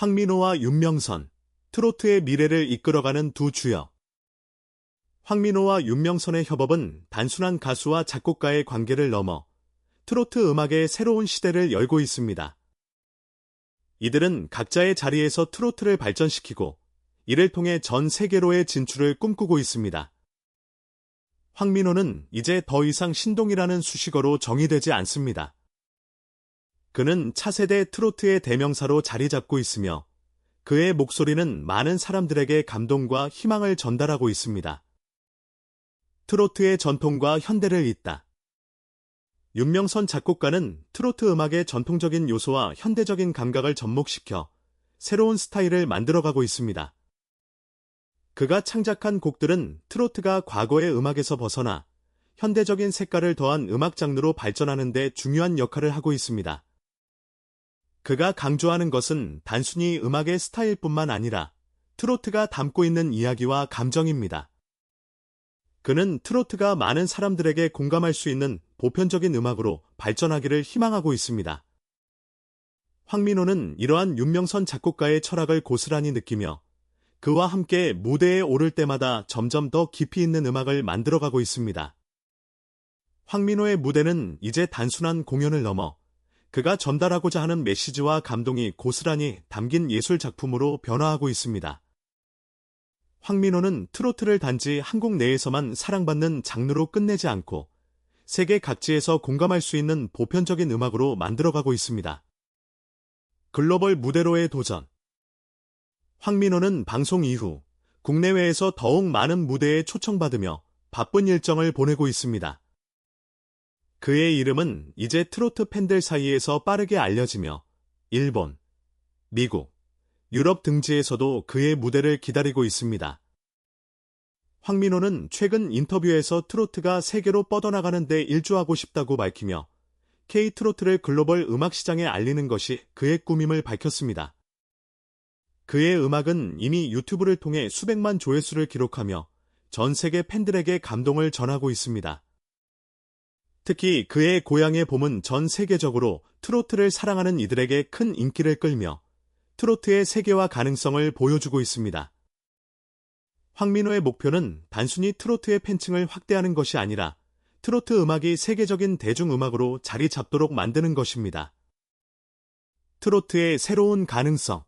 황민호와 윤명선, 트로트의 미래를 이끌어가는 두 주역. 황민호와 윤명선의 협업은 단순한 가수와 작곡가의 관계를 넘어 트로트 음악의 새로운 시대를 열고 있습니다. 이들은 각자의 자리에서 트로트를 발전시키고 이를 통해 전 세계로의 진출을 꿈꾸고 있습니다. 황민호는 이제 더 이상 신동이라는 수식어로 정의되지 않습니다. 그는 차세대 트로트의 대명사로 자리 잡고 있으며 그의 목소리는 많은 사람들에게 감동과 희망을 전달하고 있습니다. 트로트의 전통과 현대를 잇다. 윤명선 작곡가는 트로트 음악의 전통적인 요소와 현대적인 감각을 접목시켜 새로운 스타일을 만들어가고 있습니다. 그가 창작한 곡들은 트로트가 과거의 음악에서 벗어나 현대적인 색깔을 더한 음악 장르로 발전하는 데 중요한 역할을 하고 있습니다. 그가 강조하는 것은 단순히 음악의 스타일뿐만 아니라 트로트가 담고 있는 이야기와 감정입니다. 그는 트로트가 많은 사람들에게 공감할 수 있는 보편적인 음악으로 발전하기를 희망하고 있습니다. 황민호는 이러한 윤명선 작곡가의 철학을 고스란히 느끼며 그와 함께 무대에 오를 때마다 점점 더 깊이 있는 음악을 만들어가고 있습니다. 황민호의 무대는 이제 단순한 공연을 넘어 그가 전달하고자 하는 메시지와 감동이 고스란히 담긴 예술 작품으로 변화하고 있습니다. 황민호는 트로트를 단지 한국 내에서만 사랑받는 장르로 끝내지 않고 세계 각지에서 공감할 수 있는 보편적인 음악으로 만들어가고 있습니다. 글로벌 무대로의 도전 황민호는 방송 이후 국내외에서 더욱 많은 무대에 초청받으며 바쁜 일정을 보내고 있습니다. 그의 이름은 이제 트로트 팬들 사이에서 빠르게 알려지며 일본, 미국, 유럽 등지에서도 그의 무대를 기다리고 있습니다. 황민호는 최근 인터뷰에서 트로트가 세계로 뻗어나가는 데 일조하고 싶다고 밝히며 K-트로트를 글로벌 음악 시장에 알리는 것이 그의 꿈임을 밝혔습니다. 그의 음악은 이미 유튜브를 통해 수백만 조회수를 기록하며 전 세계 팬들에게 감동을 전하고 있습니다. 특히 그의 고향의 봄은 전 세계적으로 트로트를 사랑하는 이들에게 큰 인기를 끌며 트로트의 세계화 가능성을 보여주고 있습니다. 황민호의 목표는 단순히 트로트의 팬층을 확대하는 것이 아니라 트로트 음악이 세계적인 대중음악으로 자리 잡도록 만드는 것입니다. 트로트의 새로운 가능성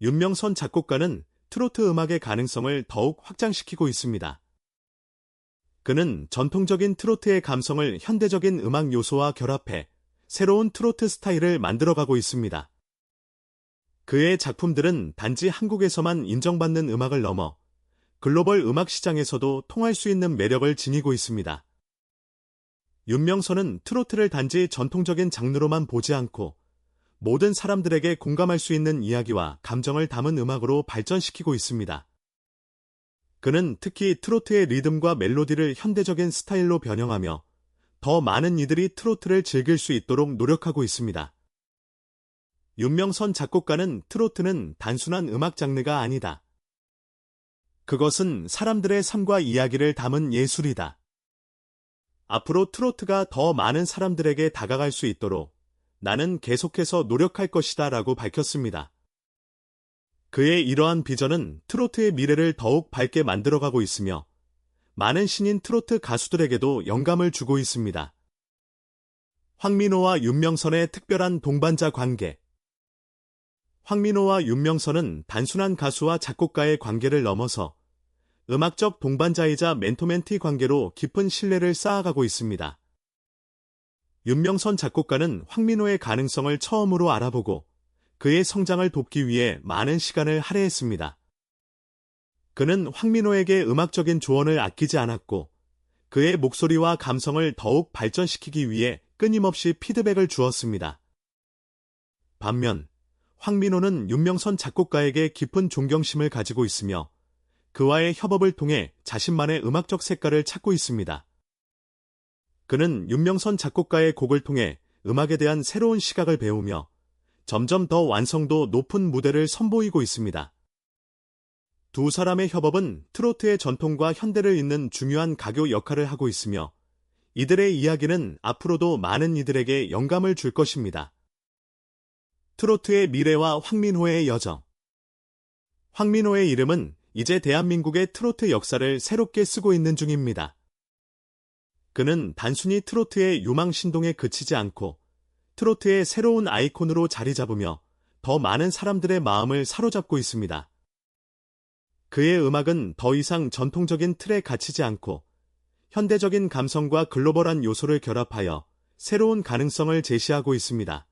윤명선 작곡가는 트로트 음악의 가능성을 더욱 확장시키고 있습니다. 그는 전통적인 트로트의 감성을 현대적인 음악 요소와 결합해 새로운 트로트 스타일을 만들어가고 있습니다. 그의 작품들은 단지 한국에서만 인정받는 음악을 넘어 글로벌 음악 시장에서도 통할 수 있는 매력을 지니고 있습니다. 윤명선은 트로트를 단지 전통적인 장르로만 보지 않고 모든 사람들에게 공감할 수 있는 이야기와 감정을 담은 음악으로 발전시키고 있습니다. 그는 특히 트로트의 리듬과 멜로디를 현대적인 스타일로 변형하며 더 많은 이들이 트로트를 즐길 수 있도록 노력하고 있습니다. 윤명선 작곡가는 트로트는 단순한 음악 장르가 아니다. 그것은 사람들의 삶과 이야기를 담은 예술이다. 앞으로 트로트가 더 많은 사람들에게 다가갈 수 있도록 나는 계속해서 노력할 것이다 라고 밝혔습니다. 그의 이러한 비전은 트로트의 미래를 더욱 밝게 만들어가고 있으며 많은 신인 트로트 가수들에게도 영감을 주고 있습니다. 황민호와 윤명선의 특별한 동반자 관계 황민호와 윤명선은 단순한 가수와 작곡가의 관계를 넘어서 음악적 동반자이자 멘토멘티 관계로 깊은 신뢰를 쌓아가고 있습니다. 윤명선 작곡가는 황민호의 가능성을 처음으로 알아보고 그의 성장을 돕기 위해 많은 시간을 할애했습니다. 그는 황민호에게 음악적인 조언을 아끼지 않았고 그의 목소리와 감성을 더욱 발전시키기 위해 끊임없이 피드백을 주었습니다. 반면 황민호는 윤명선 작곡가에게 깊은 존경심을 가지고 있으며 그와의 협업을 통해 자신만의 음악적 색깔을 찾고 있습니다. 그는 윤명선 작곡가의 곡을 통해 음악에 대한 새로운 시각을 배우며 점점 더 완성도 높은 무대를 선보이고 있습니다. 두 사람의 협업은 트로트의 전통과 현대를 잇는 중요한 가교 역할을 하고 있으며 이들의 이야기는 앞으로도 많은 이들에게 영감을 줄 것입니다. 트로트의 미래와 황민호의 여정. 황민호의 이름은 이제 대한민국의 트로트 역사를 새롭게 쓰고 있는 중입니다. 그는 단순히 트로트의 유망 신동에 그치지 않고 트로트의 새로운 아이콘으로 자리 잡으며 더 많은 사람들의 마음을 사로잡고 있습니다. 그의 음악은 더 이상 전통적인 틀에 갇히지 않고 현대적인 감성과 글로벌한 요소를 결합하여 새로운 가능성을 제시하고 있습니다.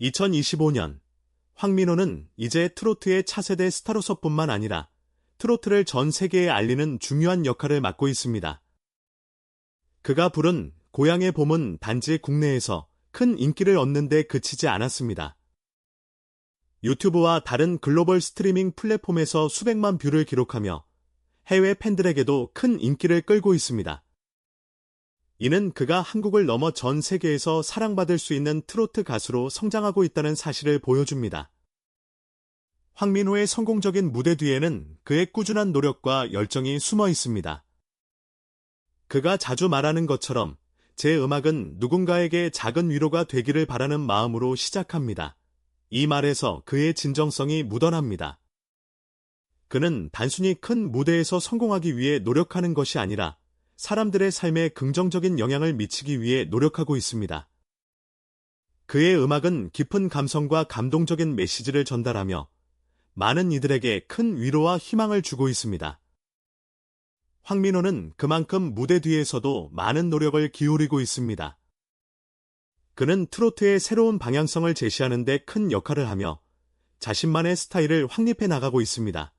2025년 황민호는 이제 트로트의 차세대 스타로서뿐만 아니라 트로트를 전 세계에 알리는 중요한 역할을 맡고 있습니다. 그가 부른 고향의 봄은 단지 국내에서 큰 인기를 얻는 데 그치지 않았습니다. 유튜브와 다른 글로벌 스트리밍 플랫폼에서 수백만 뷰를 기록하며 해외 팬들에게도 큰 인기를 끌고 있습니다. 이는 그가 한국을 넘어 전 세계에서 사랑받을 수 있는 트로트 가수로 성장하고 있다는 사실을 보여줍니다. 황민호의 성공적인 무대 뒤에는 그의 꾸준한 노력과 열정이 숨어 있습니다. 그가 자주 말하는 것처럼 제 음악은 누군가에게 작은 위로가 되기를 바라는 마음으로 시작합니다. 이 말에서 그의 진정성이 묻어납니다. 그는 단순히 큰 무대에서 성공하기 위해 노력하는 것이 아니라 사람들의 삶에 긍정적인 영향을 미치기 위해 노력하고 있습니다. 그의 음악은 깊은 감성과 감동적인 메시지를 전달하며 많은 이들에게 큰 위로와 희망을 주고 있습니다. 황민호는 그만큼 무대 뒤에서도 많은 노력을 기울이고 있습니다. 그는 트로트의 새로운 방향성을 제시하는 데 큰 역할을 하며 자신만의 스타일을 확립해 나가고 있습니다.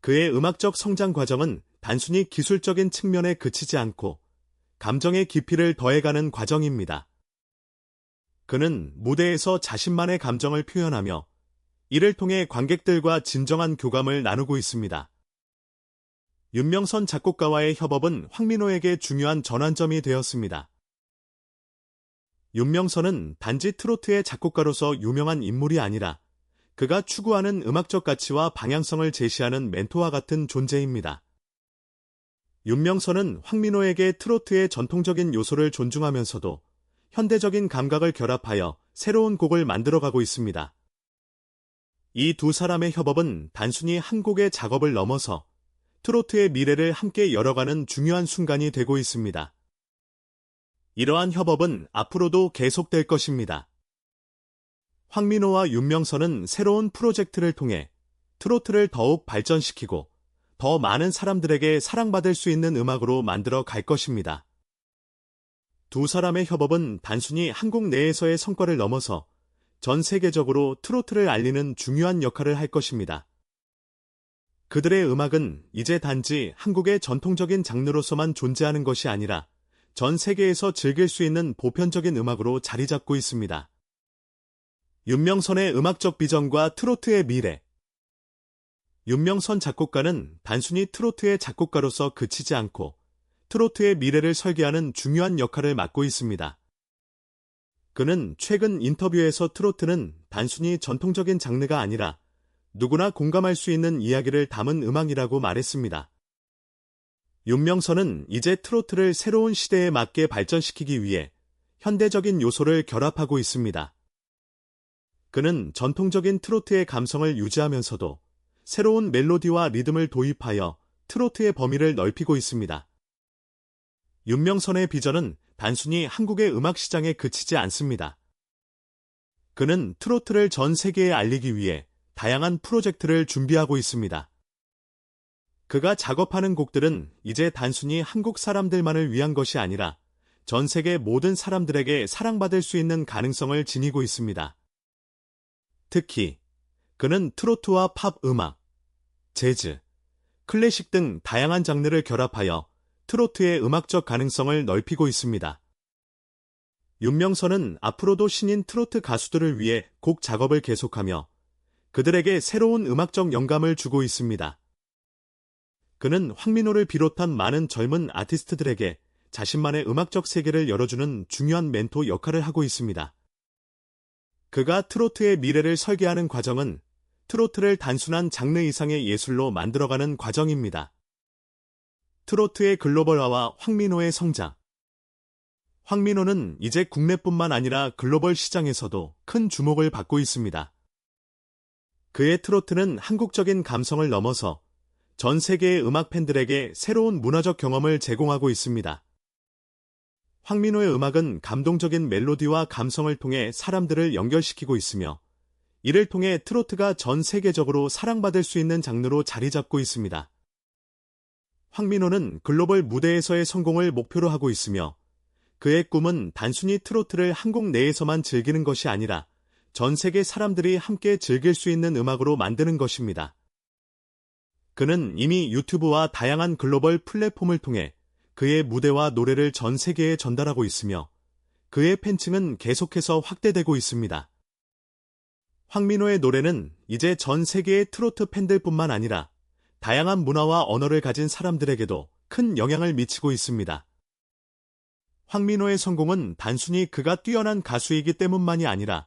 그의 음악적 성장 과정은 단순히 기술적인 측면에 그치지 않고 감정의 깊이를 더해가는 과정입니다. 그는 무대에서 자신만의 감정을 표현하며 이를 통해 관객들과 진정한 교감을 나누고 있습니다. 윤명선 작곡가와의 협업은 황민호에게 중요한 전환점이 되었습니다. 윤명선은 단지 트로트의 작곡가로서 유명한 인물이 아니라 그가 추구하는 음악적 가치와 방향성을 제시하는 멘토와 같은 존재입니다. 윤명선은 황민호에게 트로트의 전통적인 요소를 존중하면서도 현대적인 감각을 결합하여 새로운 곡을 만들어가고 있습니다. 이 두 사람의 협업은 단순히 한 곡의 작업을 넘어서 트로트의 미래를 함께 열어가는 중요한 순간이 되고 있습니다. 이러한 협업은 앞으로도 계속될 것입니다. 황민호와 윤명선은 새로운 프로젝트를 통해 트로트를 더욱 발전시키고 더 많은 사람들에게 사랑받을 수 있는 음악으로 만들어 갈 것입니다. 두 사람의 협업은 단순히 한국 내에서의 성과를 넘어서 전 세계적으로 트로트를 알리는 중요한 역할을 할 것입니다. 그들의 음악은 이제 단지 한국의 전통적인 장르로서만 존재하는 것이 아니라 전 세계에서 즐길 수 있는 보편적인 음악으로 자리 잡고 있습니다. 윤명선의 음악적 비전과 트로트의 미래 윤명선 작곡가는 단순히 트로트의 작곡가로서 그치지 않고 트로트의 미래를 설계하는 중요한 역할을 맡고 있습니다. 그는 최근 인터뷰에서 트로트는 단순히 전통적인 장르가 아니라 누구나 공감할 수 있는 이야기를 담은 음악이라고 말했습니다. 윤명선은 이제 트로트를 새로운 시대에 맞게 발전시키기 위해 현대적인 요소를 결합하고 있습니다. 그는 전통적인 트로트의 감성을 유지하면서도 새로운 멜로디와 리듬을 도입하여 트로트의 범위를 넓히고 있습니다. 윤명선의 비전은 단순히 한국의 음악 시장에 그치지 않습니다. 그는 트로트를 전 세계에 알리기 위해 다양한 프로젝트를 준비하고 있습니다. 그가 작업하는 곡들은 이제 단순히 한국 사람들만을 위한 것이 아니라 전 세계 모든 사람들에게 사랑받을 수 있는 가능성을 지니고 있습니다. 특히 그는 트로트와 팝 음악, 재즈, 클래식 등 다양한 장르를 결합하여 트로트의 음악적 가능성을 넓히고 있습니다. 윤명선은 앞으로도 신인 트로트 가수들을 위해 곡 작업을 계속하며 그들에게 새로운 음악적 영감을 주고 있습니다. 그는 황민호를 비롯한 많은 젊은 아티스트들에게 자신만의 음악적 세계를 열어주는 중요한 멘토 역할을 하고 있습니다. 그가 트로트의 미래를 설계하는 과정은 트로트를 단순한 장르 이상의 예술로 만들어가는 과정입니다. 트로트의 글로벌화와 황민호의 성장 황민호는 이제 국내뿐만 아니라 글로벌 시장에서도 큰 주목을 받고 있습니다. 그의 트로트는 한국적인 감성을 넘어서 전 세계의 음악 팬들에게 새로운 문화적 경험을 제공하고 있습니다. 황민호의 음악은 감동적인 멜로디와 감성을 통해 사람들을 연결시키고 있으며 이를 통해 트로트가 전 세계적으로 사랑받을 수 있는 장르로 자리 잡고 있습니다. 황민호는 글로벌 무대에서의 성공을 목표로 하고 있으며 그의 꿈은 단순히 트로트를 한국 내에서만 즐기는 것이 아니라 전 세계 사람들이 함께 즐길 수 있는 음악으로 만드는 것입니다. 그는 이미 유튜브와 다양한 글로벌 플랫폼을 통해 그의 무대와 노래를 전 세계에 전달하고 있으며 그의 팬층은 계속해서 확대되고 있습니다. 황민호의 노래는 이제 전 세계의 트로트 팬들뿐만 아니라 다양한 문화와 언어를 가진 사람들에게도 큰 영향을 미치고 있습니다. 황민호의 성공은 단순히 그가 뛰어난 가수이기 때문만이 아니라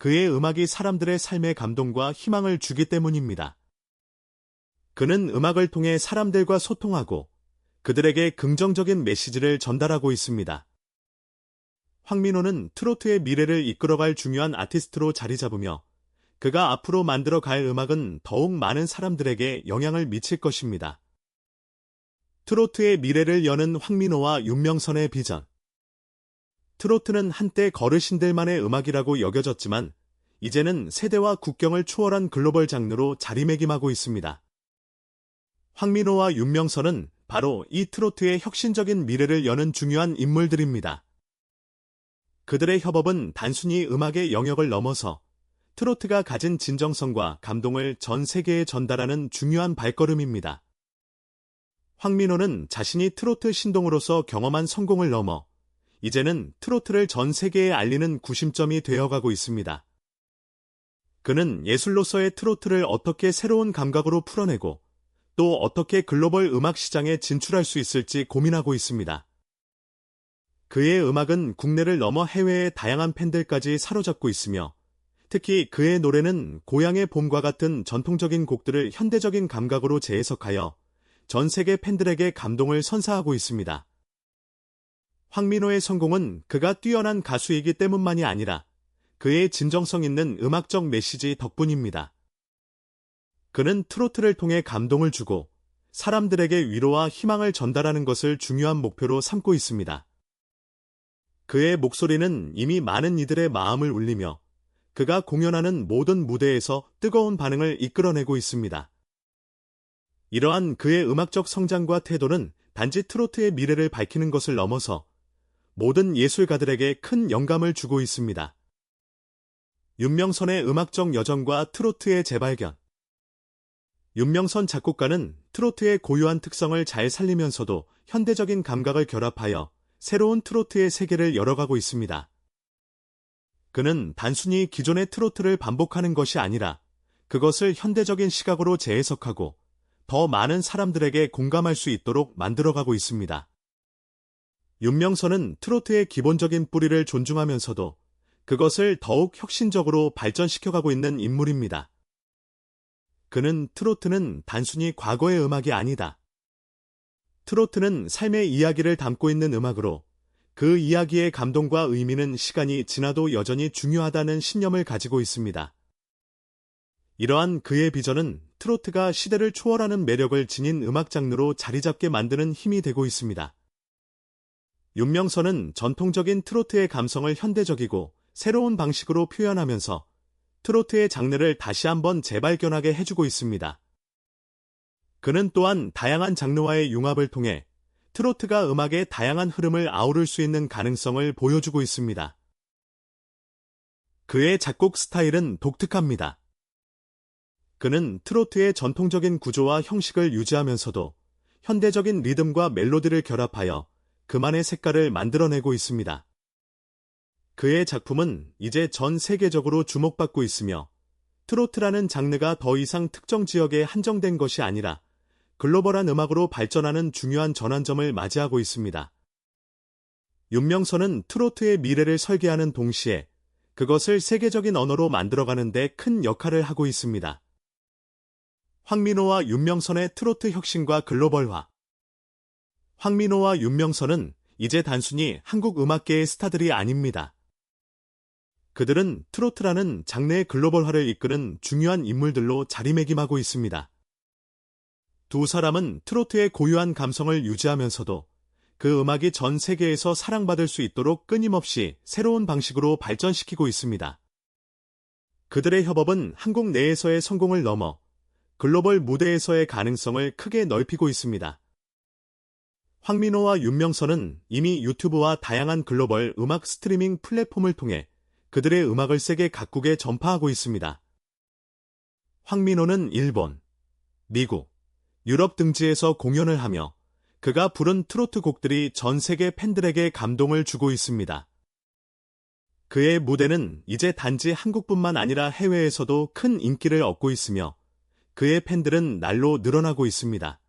그의 음악이 사람들의 삶에 감동과 희망을 주기 때문입니다. 그는 음악을 통해 사람들과 소통하고 그들에게 긍정적인 메시지를 전달하고 있습니다. 황민호는 트로트의 미래를 이끌어갈 중요한 아티스트로 자리 잡으며 그가 앞으로 만들어 갈 음악은 더욱 많은 사람들에게 영향을 미칠 것입니다. 트로트의 미래를 여는 황민호와 윤명선의 비전. 트로트는 한때 거르신들만의 음악이라고 여겨졌지만 이제는 세대와 국경을 초월한 글로벌 장르로 자리매김하고 있습니다. 황민호와 윤명선은 바로 이 트로트의 혁신적인 미래를 여는 중요한 인물들입니다. 그들의 협업은 단순히 음악의 영역을 넘어서 트로트가 가진 진정성과 감동을 전 세계에 전달하는 중요한 발걸음입니다. 황민호는 자신이 트로트 신동으로서 경험한 성공을 넘어 이제는 트로트를 전 세계에 알리는 구심점이 되어가고 있습니다. 그는 예술로서의 트로트를 어떻게 새로운 감각으로 풀어내고 또 어떻게 글로벌 음악 시장에 진출할 수 있을지 고민하고 있습니다. 그의 음악은 국내를 넘어 해외의 다양한 팬들까지 사로잡고 있으며 특히 그의 노래는 고향의 봄과 같은 전통적인 곡들을 현대적인 감각으로 재해석하여 전 세계 팬들에게 감동을 선사하고 있습니다. 황민호의 성공은 그가 뛰어난 가수이기 때문만이 아니라 그의 진정성 있는 음악적 메시지 덕분입니다. 그는 트로트를 통해 감동을 주고 사람들에게 위로와 희망을 전달하는 것을 중요한 목표로 삼고 있습니다. 그의 목소리는 이미 많은 이들의 마음을 울리며 그가 공연하는 모든 무대에서 뜨거운 반응을 이끌어내고 있습니다. 이러한 그의 음악적 성장과 태도는 단지 트로트의 미래를 밝히는 것을 넘어서 모든 예술가들에게 큰 영감을 주고 있습니다. 윤명선의 음악적 여정과 트로트의 재발견 윤명선 작곡가는 트로트의 고유한 특성을 잘 살리면서도 현대적인 감각을 결합하여 새로운 트로트의 세계를 열어가고 있습니다. 그는 단순히 기존의 트로트를 반복하는 것이 아니라 그것을 현대적인 시각으로 재해석하고 더 많은 사람들에게 공감할 수 있도록 만들어가고 있습니다. 윤명선은 트로트의 기본적인 뿌리를 존중하면서도 그것을 더욱 혁신적으로 발전시켜가고 있는 인물입니다. 그는 트로트는 단순히 과거의 음악이 아니다. 트로트는 삶의 이야기를 담고 있는 음악으로 그 이야기의 감동과 의미는 시간이 지나도 여전히 중요하다는 신념을 가지고 있습니다. 이러한 그의 비전은 트로트가 시대를 초월하는 매력을 지닌 음악 장르로 자리 잡게 만드는 힘이 되고 있습니다. 윤명선은 전통적인 트로트의 감성을 현대적이고 새로운 방식으로 표현하면서 트로트의 장르를 다시 한번 재발견하게 해주고 있습니다. 그는 또한 다양한 장르와의 융합을 통해 트로트가 음악의 다양한 흐름을 아우를 수 있는 가능성을 보여주고 있습니다. 그의 작곡 스타일은 독특합니다. 그는 트로트의 전통적인 구조와 형식을 유지하면서도 현대적인 리듬과 멜로디를 결합하여 그만의 색깔을 만들어내고 있습니다. 그의 작품은 이제 전 세계적으로 주목받고 있으며 트로트라는 장르가 더 이상 특정 지역에 한정된 것이 아니라 글로벌한 음악으로 발전하는 중요한 전환점을 맞이하고 있습니다. 윤명선은 트로트의 미래를 설계하는 동시에 그것을 세계적인 언어로 만들어가는 데 큰 역할을 하고 있습니다. 황민호와 윤명선의 트로트 혁신과 글로벌화 황민호와 윤명선은 이제 단순히 한국 음악계의 스타들이 아닙니다. 그들은 트로트라는 장르의 글로벌화를 이끄는 중요한 인물들로 자리매김하고 있습니다. 두 사람은 트로트의 고유한 감성을 유지하면서도 그 음악이 전 세계에서 사랑받을 수 있도록 끊임없이 새로운 방식으로 발전시키고 있습니다. 그들의 협업은 한국 내에서의 성공을 넘어 글로벌 무대에서의 가능성을 크게 넓히고 있습니다. 황민호와 윤명선은 이미 유튜브와 다양한 글로벌 음악 스트리밍 플랫폼을 통해 그들의 음악을 세계 각국에 전파하고 있습니다. 황민호는 일본, 미국, 유럽 등지에서 공연을 하며 그가 부른 트로트 곡들이 전 세계 팬들에게 감동을 주고 있습니다. 그의 무대는 이제 단지 한국뿐만 아니라 해외에서도 큰 인기를 얻고 있으며 그의 팬들은 날로 늘어나고 있습니다.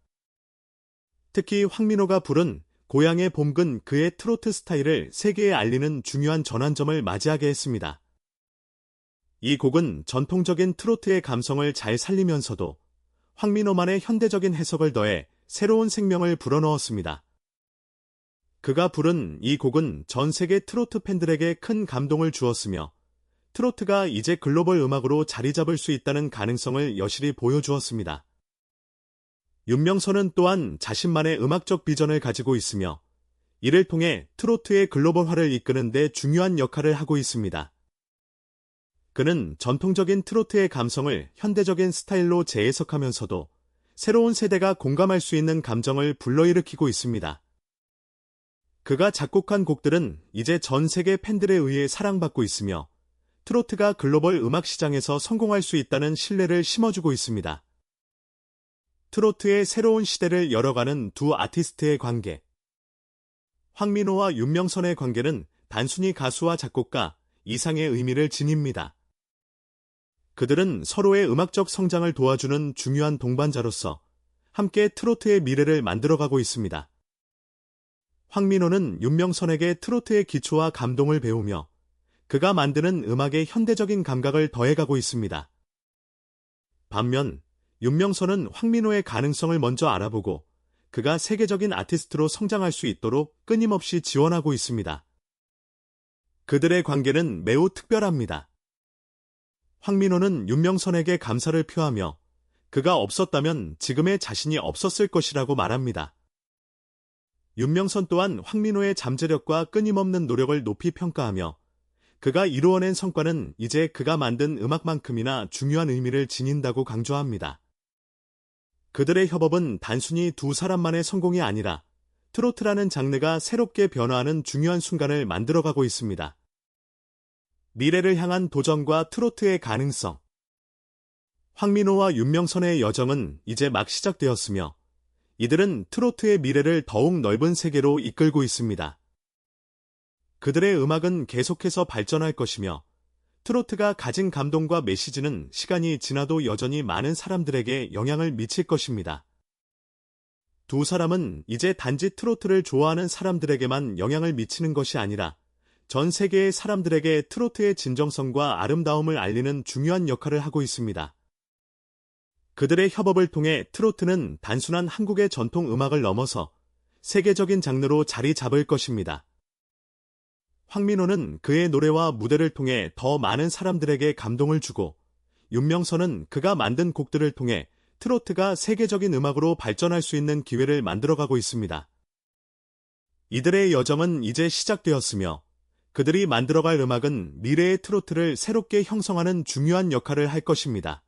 특히 황민호가 부른 고향의 봄근 그의 트로트 스타일을 세계에 알리는 중요한 전환점을 맞이하게 했습니다. 이 곡은 전통적인 트로트의 감성을 잘 살리면서도 황민호만의 현대적인 해석을 더해 새로운 생명을 불어넣었습니다. 그가 부른 이 곡은 전 세계 트로트 팬들에게 큰 감동을 주었으며 트로트가 이제 글로벌 음악으로 자리 잡을 수 있다는 가능성을 여실히 보여주었습니다. 윤명선은 또한 자신만의 음악적 비전을 가지고 있으며 이를 통해 트로트의 글로벌화를 이끄는 데 중요한 역할을 하고 있습니다. 그는 전통적인 트로트의 감성을 현대적인 스타일로 재해석하면서도 새로운 세대가 공감할 수 있는 감정을 불러일으키고 있습니다. 그가 작곡한 곡들은 이제 전 세계 팬들에 의해 사랑받고 있으며 트로트가 글로벌 음악 시장에서 성공할 수 있다는 신뢰를 심어주고 있습니다. 트로트의 새로운 시대를 열어가는 두 아티스트의 관계. 황민호와 윤명선의 관계는 단순히 가수와 작곡가 이상의 의미를 지닙니다. 그들은 서로의 음악적 성장을 도와주는 중요한 동반자로서 함께 트로트의 미래를 만들어가고 있습니다. 황민호는 윤명선에게 트로트의 기초와 감동을 배우며 그가 만드는 음악의 현대적인 감각을 더해가고 있습니다. 반면 윤명선은 황민호의 가능성을 먼저 알아보고 그가 세계적인 아티스트로 성장할 수 있도록 끊임없이 지원하고 있습니다. 그들의 관계는 매우 특별합니다. 황민호는 윤명선에게 감사를 표하며 그가 없었다면 지금의 자신이 없었을 것이라고 말합니다. 윤명선 또한 황민호의 잠재력과 끊임없는 노력을 높이 평가하며 그가 이루어낸 성과는 이제 그가 만든 음악만큼이나 중요한 의미를 지닌다고 강조합니다. 그들의 협업은 단순히 두 사람만의 성공이 아니라 트로트라는 장르가 새롭게 변화하는 중요한 순간을 만들어가고 있습니다. 미래를 향한 도전과 트로트의 가능성. 황민호와 윤명선의 여정은 이제 막 시작되었으며 이들은 트로트의 미래를 더욱 넓은 세계로 이끌고 있습니다. 그들의 음악은 계속해서 발전할 것이며 트로트가 가진 감동과 메시지는 시간이 지나도 여전히 많은 사람들에게 영향을 미칠 것입니다. 두 사람은 이제 단지 트로트를 좋아하는 사람들에게만 영향을 미치는 것이 아니라 전 세계의 사람들에게 트로트의 진정성과 아름다움을 알리는 중요한 역할을 하고 있습니다. 그들의 협업을 통해 트로트는 단순한 한국의 전통 음악을 넘어서 세계적인 장르로 자리 잡을 것입니다. 황민호는 그의 노래와 무대를 통해 더 많은 사람들에게 감동을 주고 윤명선은 그가 만든 곡들을 통해 트로트가 세계적인 음악으로 발전할 수 있는 기회를 만들어가고 있습니다. 이들의 여정은 이제 시작되었으며 그들이 만들어갈 음악은 미래의 트로트를 새롭게 형성하는 중요한 역할을 할 것입니다.